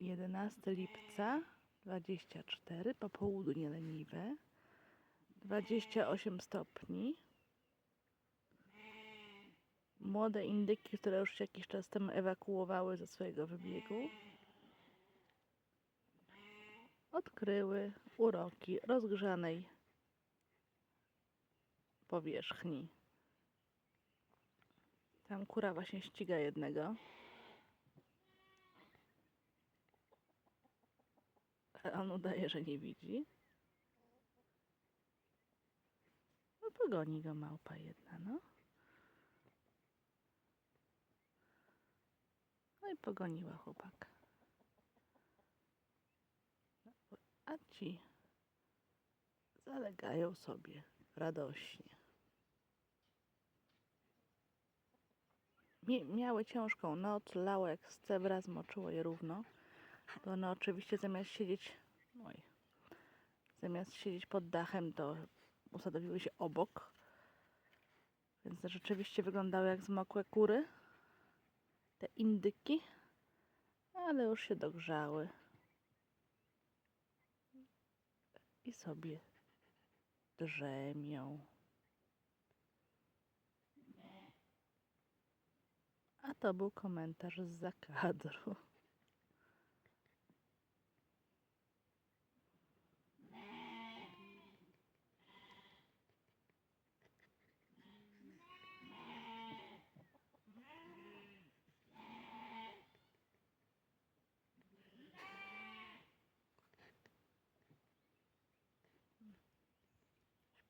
11 lipca 24, popołudnie leniwe, 28 stopni. Młode indyki, które już się jakiś czas temu ewakuowały ze swojego wybiegu, odkryły uroki rozgrzanej powierzchni. Tam kura właśnie ściga jednego. on udaje, że nie widzi. No pogoni go małpa jedna, no. No i pogoniła chłopaka. No, A ci zalegają sobie radośnie. Miały ciężką noc, lało jak z cebra, zmoczyło je równo. Bo one oczywiście zamiast siedzieć, oj, zamiast siedzieć pod dachem, to usadowiły się obok. Więc rzeczywiście wyglądały jak zmokłe kury. Te indyki, ale już się dogrzały. I sobie drzemią. A to był komentarz z zakadru.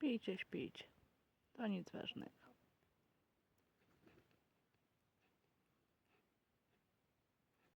Śpijcie, śpijcie. To nic ważnego.